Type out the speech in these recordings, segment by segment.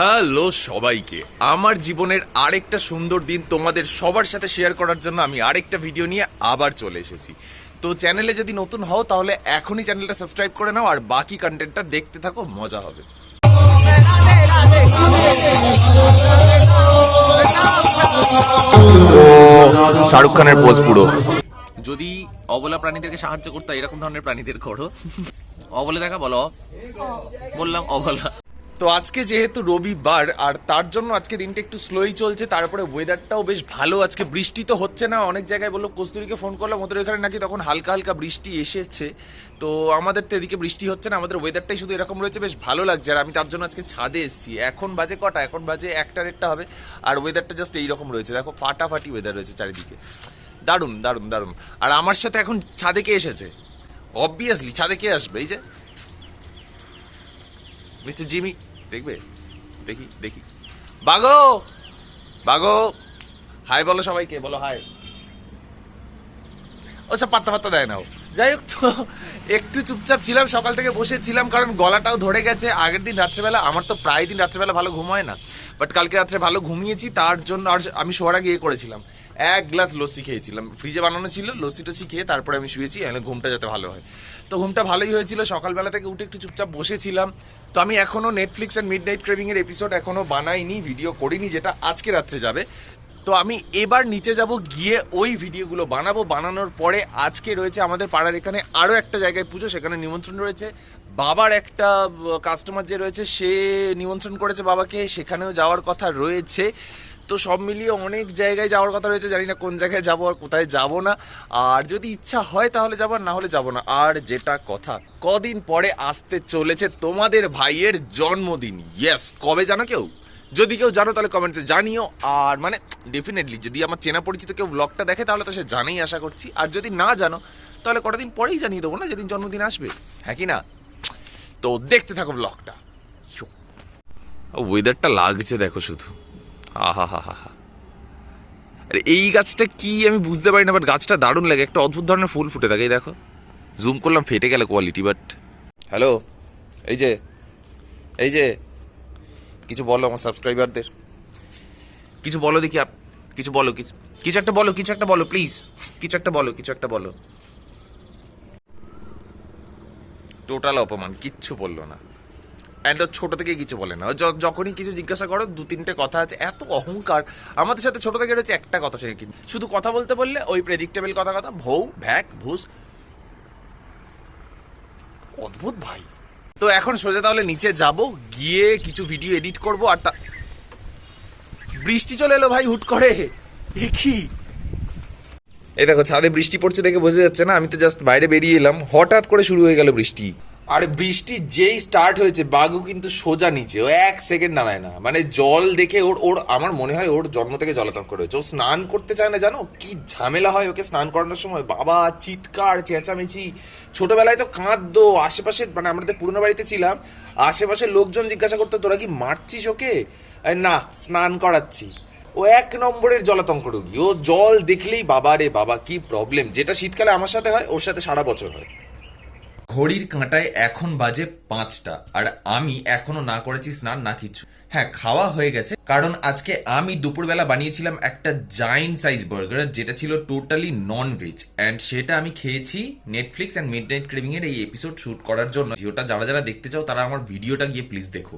Hello সবাইকে। আমার জীবনের আরেকটা সুন্দর দিন তোমাদের সবার সাথে শেয়ার করার জন্য আমি আরেকটা ভিডিও নিয়ে আবার চলে এসেছি। তো চ্যানেলে যদি নতুন হও তাহলে এখনই চ্যানেলটা সাবস্ক্রাইব করে নাও আর বাকি কন্টেন্টটা দেখতে থাকো মজা হবে। শাহরুখ খানের পোজ পুরো। যদি অবলা প্রাণীদেরকে সাহায্য করতে হয়, এরকম ধরনের প্রাণীদের করো। অবলে দেখা বলো। বললাম অবলা। তো আজকে যেহেতু রবিবার, আর তার জন্য আজকে দিনটা একটু স্লোই চলছে, তারপরে ওয়েদারটাও বেশ ভালো। আজকে বৃষ্টি তো হচ্ছে না, অনেক জায়গায় বলল কস্তুরিকে ফোন করলাম, ওদের এখানে নাকি তখন হালকা হালকা বৃষ্টি এসেছে। তো আমাদের তো এদিকে বৃষ্টি হচ্ছে না, আমাদের ওয়েদারটাই শুধু এরকম রয়েছে, বেশ ভালো লাগছে। আর আমি তার জন্য আজকে ছাদে এসেছি। এখন বাজে কটা? এখন বাজে একটা রেটটা হবে। আর ওয়েদারটা জাস্ট এইরকম রয়েছে। দেখো, ফাটাফাটি ওয়েদার রয়েছে চারিদিকে। দারুণ দারুণ দারুণ। আর আমার সাথে এখন ছাদে কে এসেছে? অবভিয়াসলি ছাদে কে আসবে? এই যে মিস্টার জিমি দেখবে? দেখি দেখি। বাগো বাগো হাই বলো সবাইকে, বলো হাই। ও সব পাত্তা পাত্তা দেয় না ও। যাই হোক তো, একটু চুপচাপ ছিলাম, সকাল থেকে বসেছিলাম কারণ গলাটাও ধরে গেছে। আগের দিন রাত্রেবেলা, আমার তো প্রায় দিন রাত্রেবেলা ভালো ঘুম হয় না। বাট কালকে রাত্রে ভালো ঘুমিয়েছি, তার জন্য আর আমি শোয়ার আগে ইয়ে করেছিলাম। এক গ্লাস লস্যি খেয়েছিলাম। ফ্রিজে বানানো ছিল, লস্যি টস্যি খেয়ে তারপরে আমি শুয়েছি ঘুমটা যাতে ভালো হয়। তো ঘুমটা ভালোই হয়েছিল, সকালবেলা থেকে উঠে একটু চুপচাপ বসেছিলাম। তো আমি এখনও নেটফ্লিক্স অ্যান্ড মিড নাইট ক্রেভিংয়ের এপিসোড এখনও বানাইনি ভিডিও করিনি, যেটা আজকে রাত্রে যাবে। তো আমি এবার নিচে যাব, গিয়ে ওই ভিডিওগুলো বানাবো। বানানোর পরে আজকে রয়েছে আমাদের পাড়ার এখানে আরও একটা জায়গায় পুজো, সেখানে নিমন্ত্রণ রয়েছে। বাবার একটা কাস্টমার যে রয়েছে, সে নিমন্ত্রণ করেছে বাবাকে, সেখানেও যাওয়ার কথা রয়েছে। তো সব মিলিয়ে অনেক জায়গায় যাওয়ার কথা রয়েছে, জানি না কোন জায়গায় যাব আর কোথায় যাব না। আর যদি ইচ্ছা হয় তাহলে যাব আর না হলে যাব না। আর যেটা কথা, কদিন পরে আসতে চলেছে তোমাদের ভাইয়ের জন্মদিন। ইয়েস কবে জানো কেউ? যদি কেউ জানো তাহলে কমেন্টসে জানিও। আর মানে ডেফিনেটলি যদি আমার চেনা পরিচিত কেউ ব্লগটা দেখে তাহলে তো সে জানেই, আশা করছি। আর যদি না জানো, তাহলে কটা দিন পরেই জানিয়ে দেবো না যেদিন জন্মদিন আসবে? হ্যাঁ কি না? তো দেখতে থাকো ব্লগটা ওয়েদারটা লাগছে দেখো শুধু। আহা হা হা হা আরে, এই গাছটা কি আমি বুঝতে পারি না বাট গাছটা দারুণ লাগে। একটা অদ্ভুত ধরনের ফুল ফুটে থাকে, এই দেখো। জুম করলাম, ফেটে গেল কোয়ালিটি বাট হ্যালো এই যে এই যে, কিছু বলো আমার সাবস্ক্রাইবারদের কিছু বলো দেখি আপ কিছু বলো, কিছু কিছু একটা বলো, কিছু একটা বলো প্লিজ কিছু একটা বলো, কিছু একটা বলো। টোটাল অপমান, কিচ্ছু বলল না। অ্যান্ড ছোট থেকে কিছু বলে না। যখনই কিছু জিজ্ঞাসা করো, দু তিনটে কথা আছে, এত অহংকার। আমাদের সাথে ছোট থেকে রয়েছে একটা কথা সে কিন্তু শুধু কথা বলতে বললে ওই প্রেডিক্টেবল কথা কথা, ভৌ, ভ্যাক, ভুস। অদ্ভুত ভাই। তো এখন সোজা তাহলে নিচে যাব, গিয়ে কিছু ভিডিও এডিট করব, আর তা বৃষ্টি চলে এলো ভাই, হুট করে। কি? এই দেখো, ছাদে বৃষ্টি পড়ছে দেখে বোঝা যাচ্ছে না, আমি তো জাস্ট বাইরে বেরিয়ে এলাম। হঠাৎ করে শুরু হয়ে গেল বৃষ্টি। আর বৃষ্টি যেই স্টার্ট হয়েছে বাঘু কিন্তু সোজা নিচে। ও এক সেকেন্ড দাঁড়ায় না। মানে জল দেখে ওর ওর, আমার মনে হয় ওর জন্ম থেকে জলাতঙ্ক রয়েছে। ও স্নান করতে চায় না, জানো? কি ঝামেলা হয় ওকে স্নান করানোর সময়? বাবা, চিৎকার, চেঁচামেচি। ছোটবেলায় তো কাঁদতো। আশেপাশে মানে আমাদের পুরনো বাড়িতে ছিলাম আশেপাশের লোকজন জিজ্ঞাসা করতো, তোরা কি মারছিস ওকে? না, স্নান করাচ্ছি। ও এক নম্বরের জলাতঙ্ক রোগী। ও জল দেখলেই বাবা রে বাবা, কি প্রবলেম যেটা শীতকালে আমার সাথে হয়, ওর সাথে সারা বছর হয়। ঘড়ির কাঁটায় এখন বাজে পাঁচটা। আর আমি এখনও না করেছি স্নান, না কিছু। হ্যাঁ খাওয়া হয়ে গেছে। কারণ আজকে আমি দুপুরবেলা বানিয়েছিলাম একটা জাইন্ট সাইজ বার্গার যেটা ছিল টোটালি নন ভেজ অ্যান্ড সেটা আমি খেয়েছি Netflix and midnight craving এর এই এপিসোড শুট করার জন্য। ওটা যারা যারা দেখতে চাও, তারা আমার ভিডিওটা গিয়ে প্লিজ দেখো।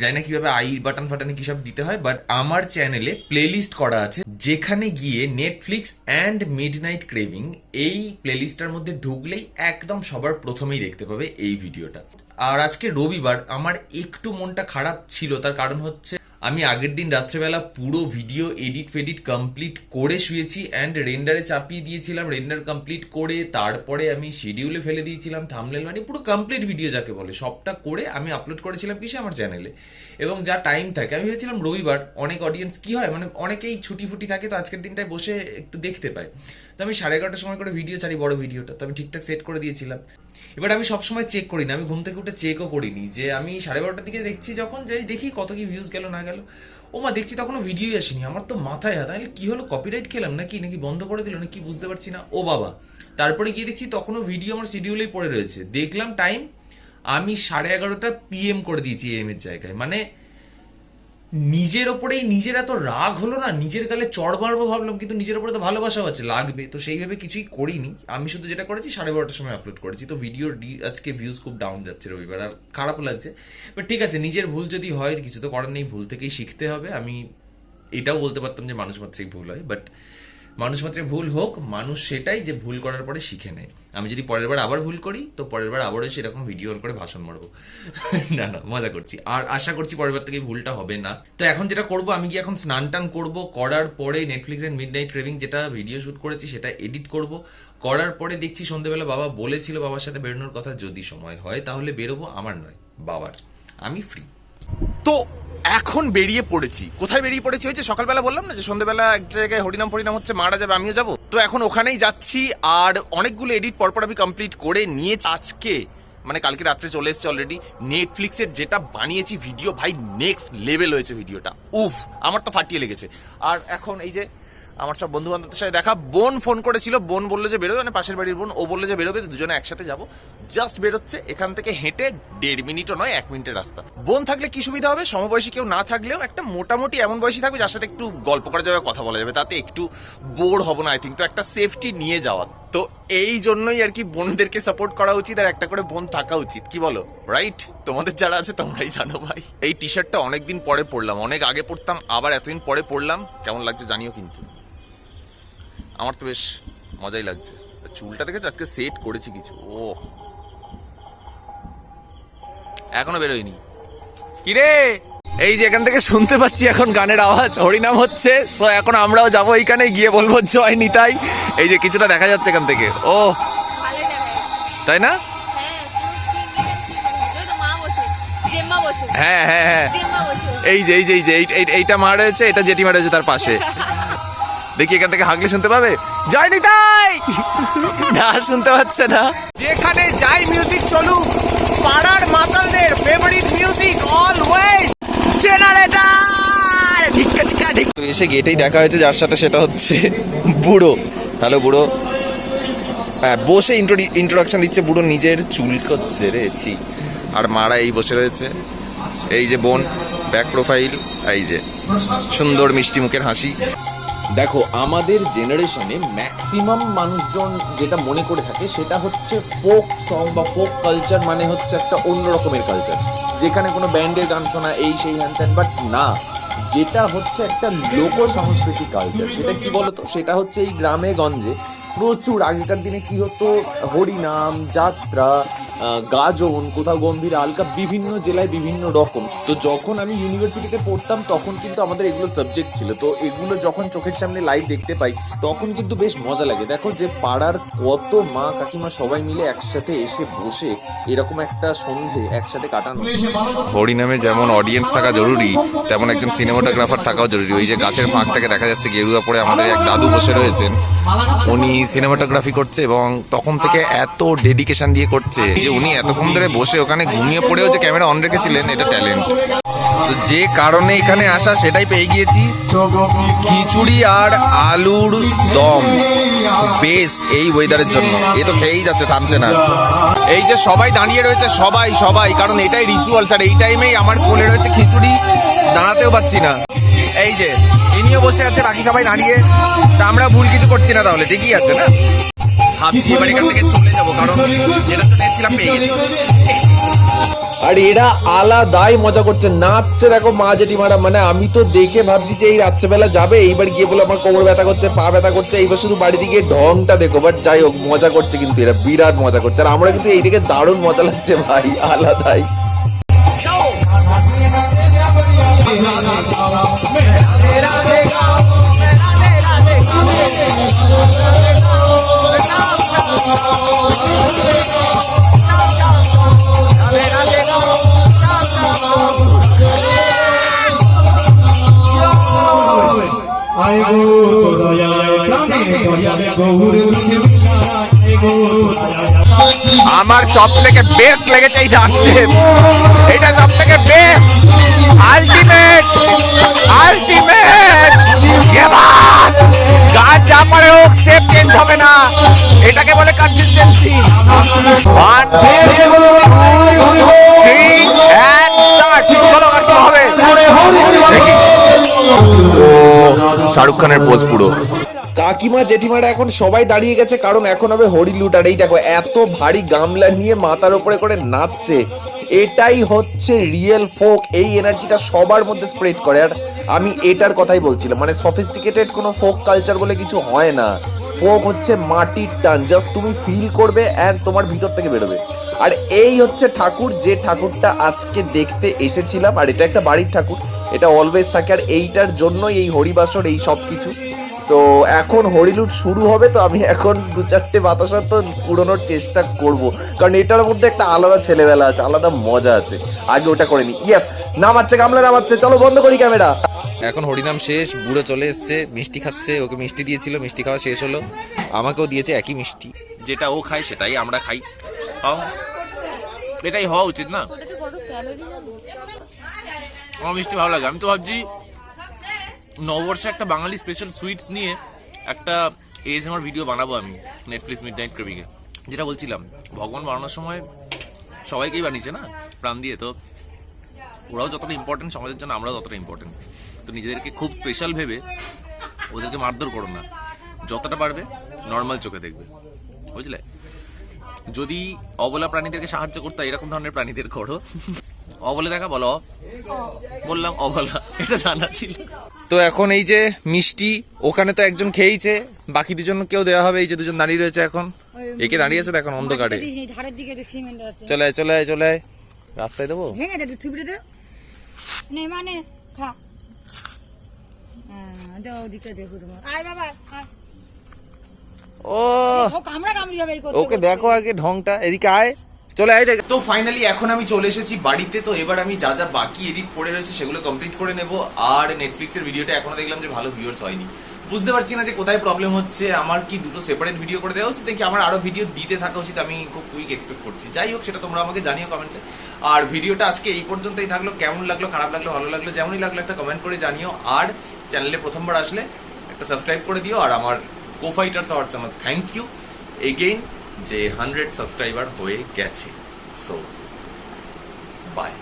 জানি না কীভাবে আই বাটন ফাটানে কি সব দিতে হয় বাট আমার চ্যানেলে প্লেলিস্ট করা আছে, যেখানে গিয়ে Netflix and midnight craving এই প্লেলিস্টটার মধ্যে ঢুকলেই একদম সবার প্রথমেই দেখতে পাবে এই ভিডিওটা। আর আজকে রবিবার আমার একটু মনটা খারাপ ছিল, তার কারণ হচ্ছে আমি আগের দিন রাত্রেবেলা পুরো ভিডিও এডিট ফেডিট কমপ্লিট করে শুয়েছি অ্যান্ড রেন্ডারে চাপিয়ে দিয়েছিলাম রেন্ডার কমপ্লিট করে তারপরে আমি শিডিউলে ফেলে দিয়েছিলাম থামলেন মানে পুরো কমপ্লিট ভিডিও যাকে বলে, সবটা করে আমি আপলোড করেছিলাম কিসে? আমার চ্যানেলে এবং যা টাইম থাকে, আমি ভেবেছিলাম রবিবার অনেক অডিয়েন্স কি হয় মানে অনেকেই ছুটি ফুটি থাকে, তো আজকের দিনটায় বসে একটু দেখতে পায়। তো আমি সাড়ে এগারোটার সময় করে ভিডিও ছাড়ি, বড় ভিডিওটা তো আমি ঠিকঠাক সেট করে দিয়েছিলাম। এবার আমি সবসময় চেক করি না। আমি ঘুম থেকে উঠে চেকও করিনি যে আমি সাড়ে বারোটার দিকে দেখছি যখন, যে দেখি কত কি ভিউজ গেল, না গেল। ও মা, দেখছি তখনও ভিডিওই আসেনি। আমার তো মাথায় হাত। তাহলে কি হলো? কপিরাইট খেলাম নাকি? নাকি বন্ধ করে দিল? নাকি বুঝতে পারছি না। ও বাবা। তারপরে গিয়ে দেখছি তখনও ভিডিও আমার শিডিউলেই পড়ে রয়েছে। দেখলাম টাইম আমি সাড়ে এগারোটা পিএম করে দিয়েছি এম এর জায়গায়। মানে নিজের ওপরেই নিজের এত রাগ হলো না? নিজের গালে চড় মারবো ভাবলাম, কিন্তু নিজের ওপরে তো ভালোবাসাও আছে, লাগবে। তো সেইভাবে কিছুই করিনি। আমি শুধু যেটা করেছি, সাড়ে বারোটার সময় আপলোড করেছি। তো ভিডিওর আজকে ভিউজ খুব ডাউন যাচ্ছে রবিবার, আর খারাপ লাগছে। বাট ঠিক আছে, নিজের ভুল যদি হয়, কিছু তো করার নেই, ভুল থেকেই শিখতে হবে। আমি এটাও বলতে পারতাম যে মানুষ মাত্রই ভুল হয় বাট মানুষ মাত্রে ভুল হোক, মানুষ সেটাই যে ভুল করার পরে শিখে নেয়। আমি যদি পরের বার আবার ভুল করি, তো পরের বার আবারও সেরকম ভিডিও অন করে ভাষণ মারবো। না না, মজা করছি। আর আশা করছি পরের বার থেকে ভুলটা হবে না। তো এখন যেটা করব, আমি কি এখন স্নান টান করব, করার পরে Netflix and midnight craving যেটা ভিডিও শ্যুট করেছি, সেটা এডিট করব। করার পরে দেখছি সন্ধ্যেবেলা বাবা বলেছিল বাবার সাথে বেরোনোর কথা, যদি সময় হয় তাহলে বেরোবো, আমার নয়, বাবার। আমি ফ্রি তো এখন বেরিয়ে পড়েছি। কোথায় বেরিয়ে পড়েছি? হয়েছে সকালবেলা বললাম না যে সন্ধ্যেবেলা এক জায়গায় হরিনাম ফরিনাম হচ্ছে, মারা যাবে, আমিও যাব। তো এখন ওখানেই যাচ্ছি আর অনেকগুলো এডিট পরপর আমি কমপ্লিট করে নিয়ে আজকে মানে কালকে রাত্রে চলে এসেছে অলরেডি নেটফ্লিক্সের যেটা বানিয়েছি ভিডিও ভাই নেক্সট লেভেল হয়েছে ভিডিওটা উফ, আমার তো ফাটিয়ে লেগেছে। আর এখন এই যে আমার সব বন্ধু বান্ধবদের সাথে দেখা। বোন ফোন করেছিল, বোন বলল যে বেরোবে মানে পাশের বাড়ির বোন, ও বলল যে বেরোবে, দুজনে একসাথে যাব। জাস্ট বেরোচ্ছে, এখান থেকে হেঁটে দেড় মিনিটও নয়, এক মিনিটের রাস্তা। বোন থাকলে কি সুবিধা হবে? সমবয়সী কেউ না থাকলেও একটা মোটামুটি এমন বয়সী থাকবে যার সাথে একটু গল্প করা যাবে, কথা বলা যাবে। তাতে একটু বোর হব না আই থিঙ্ক তো একটা সেফটি নিয়ে যাওয়া। তো এই জন্যই আর কি বোনদেরকে সাপোর্ট করা উচিত আর একটা করে বোন থাকা উচিত। কি বলো? রাইট তোমাদের যারা আছে, তোমরাই জানো ভাই। এই টি শার্টটা অনেকদিন পরে পরলাম, অনেক আগে পরতাম, আবার এতদিন পরে পরলাম। কেমন লাগছে জানিও কিন্তু। আমার তো বেশ মজাই লাগছে। চুলটা দেখেছ? আজকে সেট করেছি কিছু। ও এখনও বেরোয়নি। কিরে? এই যে এখান থেকে শুনতে পাচ্ছি এখন গানের আওয়াজ। হরিনাম হচ্ছে। সো এখন আমরাও যাব এইখানে। গিয়ে বলব জয় নিতাই এই যে কিছুটা দেখা যাচ্ছে এখান থেকে। ও। তাই না? হ্যাঁ, হ্যাঁ হ্যাঁ। এই যে এই যে এই যে এই- এই- এইটা মা রয়েছে এটা জেঠিমা রয়েছে তার পাশে। দেখি এখান থেকে হাগলে শুনতে পাবে? জয় নিতাই না শুনতে পাচ্ছে না। যেখানে যাই মিউজিক চলুক পাড়ার মাতালদের ফেভারিট মিউজিক অলওয়েজ জেনারেটর তো এসে গেটেই দেখা হয়েছে যার সাথে সেটা হচ্ছে বুড়ো। হ্যালো বুড়ো। হ্যাঁ বসে ইন্ট্রোডাকশন দিচ্ছে বুড়ো নিজের চুল করছে রে ছি। আর মারা এই বসে রয়েছে। এই যে বোন ব্যাক প্রোফাইল এই যে সুন্দর মিষ্টি মুখের হাসি। দেখো, আমাদের জেনারেশনে ম্যাক্সিমাম মানুষজন যেটা মনে করে থাকে সেটা হচ্ছে ফোক সং বা ফোক কালচার মানে হচ্ছে একটা অন্য রকমের কালচার যেখানে কোনো ব্যান্ডের গান শোনা, এই সেই হ্যান ত্যান বাট না। যেটা হচ্ছে একটা লোক সংস্কৃতি কালচার সেটা কি বলতো? সেটা হচ্ছে এই গ্রামে গঞ্জে প্রচুর আগেকার দিনে কি হতো? হরিনাম, যাত্রা গাজন কোথাও গম্ভীর আলকা, বিভিন্ন জেলায় বিভিন্ন রকম। তো যখন আমি ইউনিভার্সিটিতে পড়তাম, তখন কিন্তু আমাদের এগুলো সাবজেক্ট ছিল। তো এগুলো যখন চোখের সামনে লাইভ দেখতে পাই, তখন কিন্তু বেশ মজা লাগে। দেখো যে পাড়ার কত মা কাকিমা সবাই মিলে একসাথে এসে বসে এরকম একটা সন্ধে একসাথে কাটানো। হরিনামে যেমন অডিয়েন্স থাকা জরুরি, তেমন একজন সিনেমাটোগ্রাফার থাকাও জরুরি। ওই যে গাছের ফাঁক থেকে দেখা যাচ্ছে, গেরুয়া পরে আমাদের এক দাদু বসে রয়েছেন। উনি সিনেমাটোগ্রাফি করছে এবং তখন থেকে এত ডেডিকেশন দিয়ে করছে যে উনি এতক্ষণ ধরে বসে ওখানে ঘুমিয়ে পড়েও যে ক্যামেরা অন রেখেছিলেন, এটা ট্যালেন্ট তো যে কারণে এখানে আসা, সেটাই পেয়ে গিয়েছি। খিচুড়ি আর আলুর দম বেস্ট এই ওয়েদারের জন্য। এ তো খেয়েই যাচ্ছে, থামছে না। এই যে সবাই দাঁড়িয়ে রয়েছে, সবাই সবাই, কারণ এটাই রিচুয়ালস আর এই টাইমেই আমার কোলে রয়েছে খিচুড়ি, দাঁড়াতেও পাচ্ছি না। এই যে ইনিও বসে আছে বাকি সবাই দাঁড়িয়ে। তা আমরা ভুল কিছু করছি না তাহলে ঠিকই আছে না? ভাবছি এবার এখান থেকে চলে যাব কারণ যেটা তো এসেছিলাম পেয়ে গেছি আর এরা আলাদাই মজা করছে নাচছে দেখো মা জেঠিমারা মানে আমি তো দেখে ভাবছি যে এই রাত্রেবেলা যাবে এইবার গিয়ে বলে আমার কোমর ব্যথা করছে পা ব্যথা করছে এইবার শুধু বাড়িতে গিয়ে ঢংটা দেখো বাট যাই হোক মজা করছে কিন্তু এরা বিরাট মজা করছে। আর আমরা কিন্তু এইদিকে দারুণ মজা লাগছে ভাই আলাদাই। আমার সব থেকে বেস্ট লেগেছে এইটা আসছে এটা সব থেকে বেস্ট আলটিমেট আলটিমেট গান যা পারে হোক সেপ চেঞ্জ হবে না। এটাকে বলে consistency one three and start চলো গান হবে? শাহরুখ খানের পোজ পুরো। কাকিমা জেঠিমারা এখন সবাই দাঁড়িয়ে গেছে, কারণ এখন হবে হরি লুটার। এই দেখো, এত ভারী গামলা নিয়ে মাথার উপরে করে নাচছে। এটাই হচ্ছে রিয়েল ফোক এই এনার্জিটা সবার মধ্যে স্প্রেড করে। আর আমি এটার কথাই বলছিলাম মানে সফিস্টিকেটেড কোনো ফোক কালচার বলে কিছু হয় না। ফোক হচ্ছে মাটির টান জাস্ট তুমি ফিল করবে অ্যান্ড তোমার ভিতর থেকে বেরোবে। আর এই হচ্ছে ঠাকুর, যে ঠাকুরটা আজকে দেখতে এসেছিলাম, আর এটা একটা বাড়ির ঠাকুর, এটা অলওয়েজ থাকে। আর এইটার জন্যই এই হরিবাসর এই সব কিছু তো এখন হরিলুট শুরু হবে তো আমি এখন দু চারটে বাতাসা তো পুরোনোর চেষ্টা করব। কারণ এটার মধ্যে একটা আলাদা ছেলেবেলা আছে আলাদা মজা আছে। আগে ওটা করে নি। ইয়েস নামাচ্ছে গামলা নামাচ্ছে চলো বন্ধ করি ক্যামেরা। এখন হরিনাম শেষ বুড়ো চলে এসছে মিষ্টি খাচ্ছে ওকে মিষ্টি দিয়েছিল মিষ্টি খাওয়া শেষ হলো। আমাকেও দিয়েছে একই মিষ্টি। যেটা ও খায় সেটাই আমরা খাই। এটাই হওয়া উচিত না? আমার মিষ্টি ভালো লাগে আমি তো ভাবছি নববর্ষে একটা বাঙালি স্পেশাল সুইটস নিয়ে একটা এএসএমআর ভিডিও বানাবো আমি নেটফ্লিক্স মিড নাইট ক্রেভিংয়ে যেটা বলছিলাম, ভগবান বানানোর সময় সবাইকেই বানিয়েছে না? প্রাণ দিয়ে, তো ওরাও যতটা ইম্পর্টেন্ট সমাজের জন্য আমরাও ততটা ইম্পর্টেন্ট তো নিজেদেরকে খুব স্পেশাল ভেবে ওদেরকে মারধর করো না। যতটা পারবে নর্মাল চোখে দেখবে। বুঝলে? যদি অবলা প্রাণীদেরকে সাহায্য করতে এরকম ধরনের প্রাণীদের করো। অবলে দেখা বলো। বললাম অবলা, এটা জানা ছিল। তো এখন এই যে মিষ্টি ওখানে তো একজন খেয়েছে বাকি দুজন কেউ দেওয়া হবে এই যে দুজন দাঁড়িয়ে রয়েছে এখন। একে দাঁড়িয়ে আছে এখন অন্ধকারে। চলে আয়, চলে আয়, চলে আয়। রাস্তায় দেবো? মানে খা। হ্যাঁ। ও! ওকে দেখো আগে ঢংটা এদিকে আয়। চলে দেখ। তো ফাইনালি এখন আমি চলে এসেছি বাড়িতে, তো এবার আমি যা যা বাকি এডিট পড়ে রয়েছে সেগুলো কমপ্লিট করে নেব। আর নেটফ্লিক্সের ভিডিওটা এখনও দেখলাম যে ভালো ভিউয়ার্স হয়নি। বুঝতে পারছি না যে কোথায় প্রবলেম হচ্ছে, আমার কি দুটো সেপারেট ভিডিও করে দেওয়া উচিত, নাকি আমার আরও ভিডিও দিতে থাকা উচিত, আমি খুব কুইক এক্সপেক্ট করছি। যাই হোক, সেটা তোমরা আমাকে জানিও কমেন্টসে আর ভিডিওটা আজকে এই পর্যন্তই থাকল। কেমন লাগল, খারাপ লাগল, ভালো লাগল, যেমনই লাগল একটা কমেন্ট করে জানিও। আর চ্যানেলে প্রথমবার আসলে একটা সাবস্ক্রাইব করে দিও। আর আমার কো ফাইটার্স হওয়ার জন্য থ্যাংক ইউ এগেইন যে হান্ড্রেড সাবস্ক্রাইবার হয়ে গেছে। So by